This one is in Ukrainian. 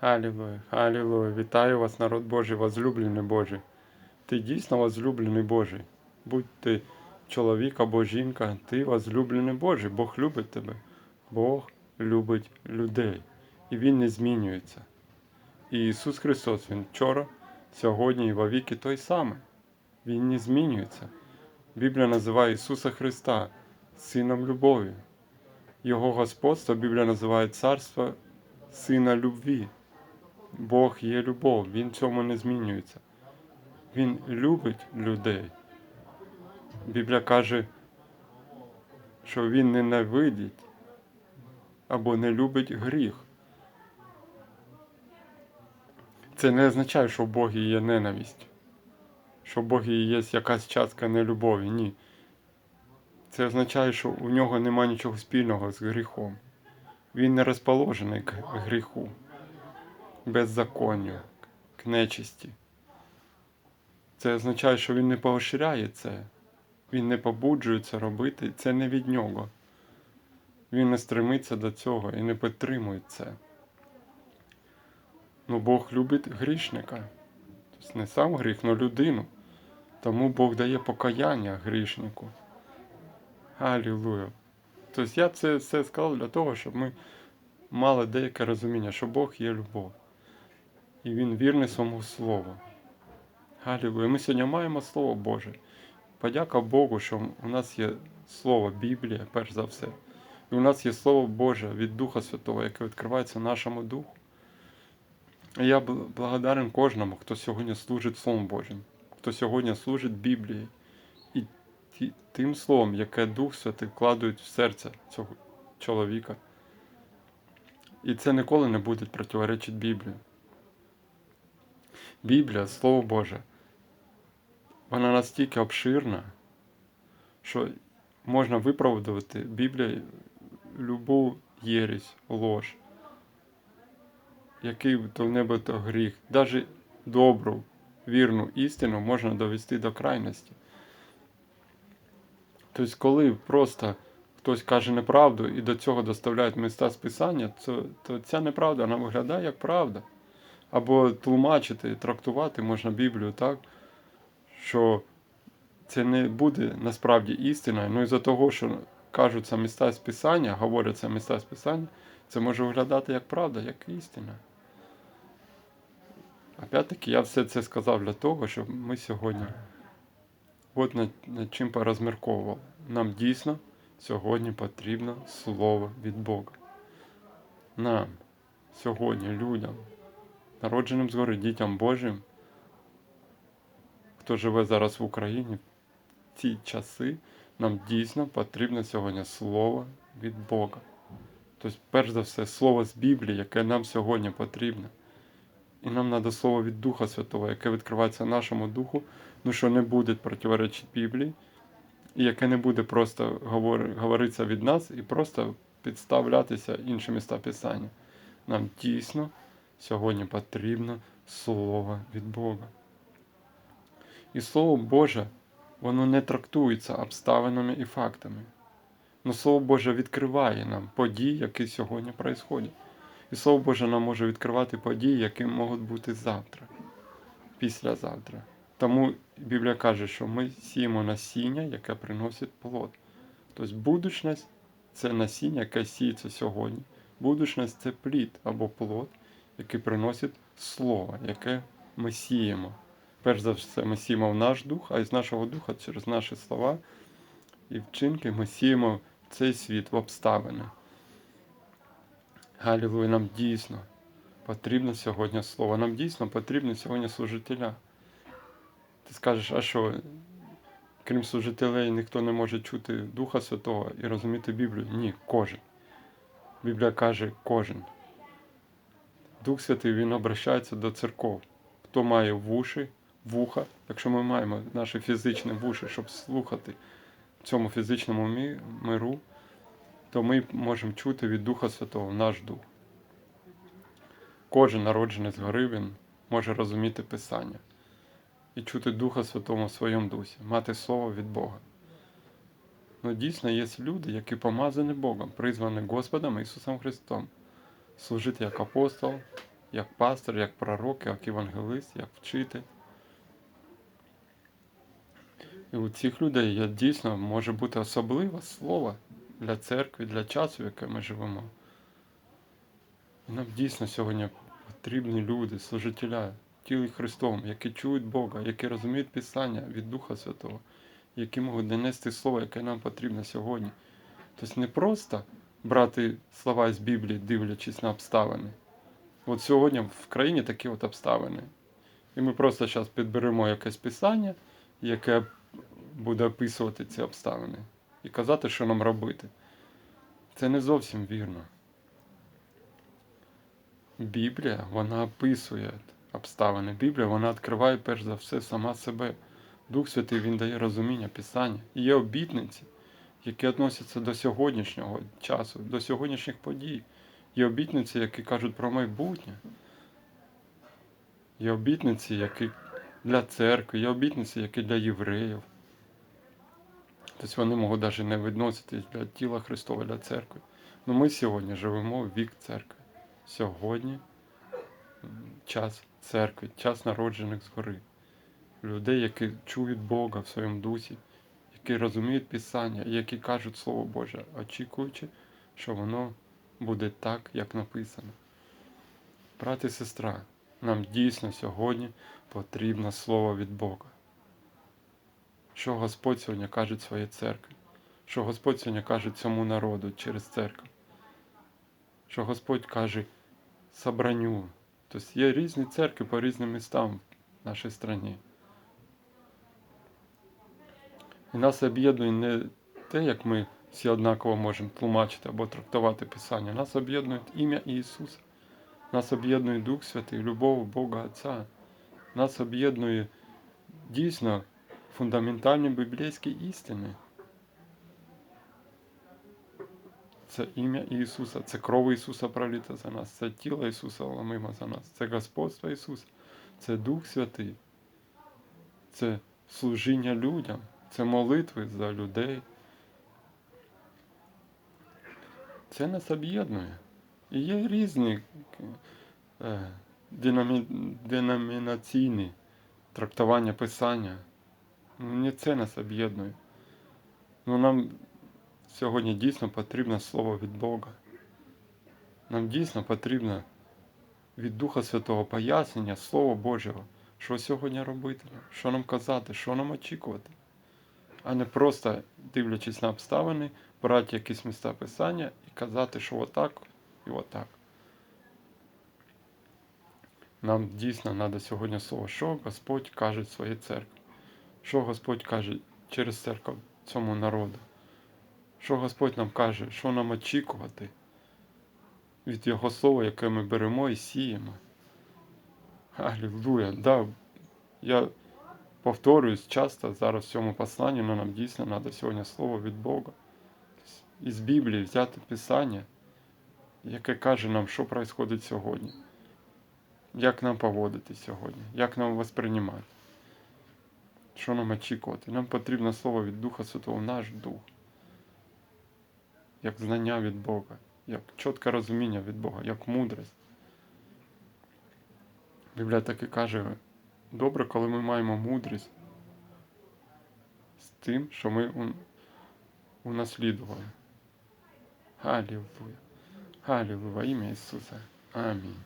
Халілуя, халілуя. Вітаю вас, народ Божий, возлюблений Божий. Ти дійсно возлюблений Божий. Будь ти чоловік або жінка, ти возлюблений Божий. Бог любить тебе. Бог любить людей. І Він не змінюється. І Ісус Христос, Він вчора, сьогодні і вовіки той самий. Він не змінюється. Біблія називає Ісуса Христа Сином любові. Його господство Біблія називає царство Сина любві. Бог є любов, Він в цьому не змінюється. Він любить людей. Біблія каже, що Він ненавидить або не любить гріх. Це не означає, що в Богі є ненависть, що в Богі є якась частка нелюбові. Ні. Це означає, що у нього немає нічого спільного з гріхом. Він не розположений к гріху, беззаконню, к нечисті. Це означає, що він не поощряє це, він не побуджує це робити, це не від нього. Він не стремиться до цього і не підтримує це. Ну, Бог любить грішника. Тобто не сам гріх, але людину. Тому Бог дає покаяння грішнику. Алілуя. Тобто я це все сказав для того, щоб ми мали деяке розуміння, що Бог є любов. І Він вірний своєму Слову. Алілуя. Ми сьогодні маємо Слово Боже. Подяка Богу, що у нас є Слово Біблія, перш за все. І у нас є Слово Боже від Духа Святого, яке відкривається нашому Духу. І я благодарен кожному, хто сьогодні служить Словом Божим, хто сьогодні служить Біблії і тим словом, яке Дух Святий вкладує в серце цього чоловіка. І це ніколи не буде противоречити Біблії. Біблія, Слово Боже, вона настільки обширна, що можна виправдувати Біблія любу єресь, лож, який то не би то гріх, навіть добру, вірну істину можна довести до крайності. Тобто, коли просто хтось каже неправду і до цього доставляють міста з писання, то, то ця неправда вона виглядає як правда. Або тлумачити, трактувати можна Біблію так, що це не буде насправді істиною. Ну із-за того, що кажуться міста з писання, говоряться міста з писання, це може виглядати як правда, як істина. Опять-таки, я все це сказав для того, щоб ми сьогодні от над, над чим порозмірковували. Нам дійсно сьогодні потрібно слово від Бога. Нам сьогодні, людям, народженим згори, дітям Божим, хто живе зараз в Україні, в ці часи нам дійсно потрібно сьогодні слово від Бога. Тобто, перш за все, слово з Біблії, яке нам сьогодні потрібно. І нам треба слово від Духа Святого, яке відкривається нашому духу, ну що не буде противоречити Біблії, і яке не буде просто говор... говоритися від нас і просто підставлятися інші міста Писання. Нам дійсно сьогодні потрібно слово від Бога. І Слово Боже, воно не трактується обставинами і фактами. Но Слово Боже відкриває нам події, які сьогодні происходять. І Слово Боже нам може відкривати події, які можуть бути завтра, післязавтра. Тому Біблія каже, що ми сіємо насіння, яке приносить плод. Тобто будучність це насіння, яке сіється сьогодні. Будучність це плід або плод, який приносить слово, яке ми сіємо. Перш за все, ми сіємо в наш дух, а із нашого духа через наші слова і вчинки ми сіємо в цей світ в обставини. Галілуя, нам дійсно потрібно сьогодні слово. Нам дійсно потрібно сьогодні служителя. Ти скажеш, а що, крім служителей, ніхто не може чути Духа Святого і розуміти Біблію? Ні, кожен. Біблія каже кожен. Дух Святий Він обращається до церков. Хто має вуші, вуха, якщо ми маємо наші фізичні вуші, щоб слухати в цьому фізичному миру, то ми можемо чути від Духа Святого наш дух. Кожен народжений згори він може розуміти Писання і чути Духа Святого в своєму дусі, мати слово від Бога. Ну, дійсно є люди, які помазані Богом, призвані Господом Ісусом Христом, служити як апостол, як пастор, як пророк, як евангелист, як вчитель. І у цих людей є дійсно може бути особливе слово для церкви, для часу, в який ми живемо. І нам дійсно сьогодні потрібні люди, служителя, тілі Христовим, які чують Бога, які розуміють Писання від Духа Святого, які можуть донести слово, яке нам потрібно сьогодні. Тобто не просто брати слова з Біблії, дивлячись на обставини. От сьогодні в країні такі от обставини. І ми просто зараз підберемо якесь писання, яке буде описувати ці обставини, і казати, що нам робити. Це не зовсім вірно. Біблія, вона описує обставини. Біблія, вона відкриває перш за все сама себе. Дух Святий Він дає розуміння Писання. І є обітниці, які відносяться до сьогоднішнього часу, до сьогоднішніх подій. Є обітниці, які кажуть про майбутнє. Є обітниці, які для церкви, є обітниці, які для євреїв. Тобто вони можуть навіть не відноситись для тіла Христова, для церкви. Ну ми сьогодні живемо в вік церкви. Сьогодні час церкви, час народжених згори. Людей, які чують Бога в своєму дусі, які розуміють Писання, які кажуть Слово Боже, очікуючи, що воно буде так, як написано. Брат і сестра, нам дійсно сьогодні потрібно Слово від Бога. Що Господь сьогодні каже своїй церкві, що Господь сьогодні каже цьому народу через церкву, що Господь каже собранню. Тобто є різні церкви по різним містам в нашій країні. І нас об'єднує не те, як ми всі однаково можемо тлумачити або трактувати Писання. Нас об'єднує ім'я Ісуса. Нас об'єднує Дух Святий, любов Бога Отця. Нас об'єднує дійсно фундаментальні біблійські істини. Це ім'я Ісуса, це кров Ісуса проліта за нас, це тіло Ісуса ламимо за нас, це Господство Ісуса, це Дух Святий, це служіння людям, це молитви за людей. Це нас об'єднує. І є різні е, динамі, деномінаційні трактування Писання. Не це нас об'єднує. Ну, нам сьогодні дійсно потрібно слово від Бога. Нам дійсно потрібно від Духа Святого пояснення Слова Божого, що сьогодні робити, що нам казати, що нам очікувати, а не просто дивлячись на обставини, брати якісь місця писання і казати, що отак і отак. Нам дійсно треба сьогодні слово, що Господь каже своїй церкві, що Господь каже через церкву цьому народу, що Господь нам каже, що нам очікувати від Його слова, яке ми беремо і сіємо. Аллилуйя. Да, я повторююсь часто зараз в цьому посланні, але нам дійсно треба сьогодні слово від Бога. Із Біблії взяти Писання, яке каже нам, що відбувається сьогодні, як нам поводитись сьогодні, як нам восприймати, що нам очікувати. Нам потрібно слово від Духа Святого, наш дух, як знання від Бога, як чітке розуміння від Бога, як мудрість. Біблія таки каже, добре, коли ми маємо мудрість з тим, що ми унаслідували. Галілуя. Галілуя, ім'я Ісуса. Амінь.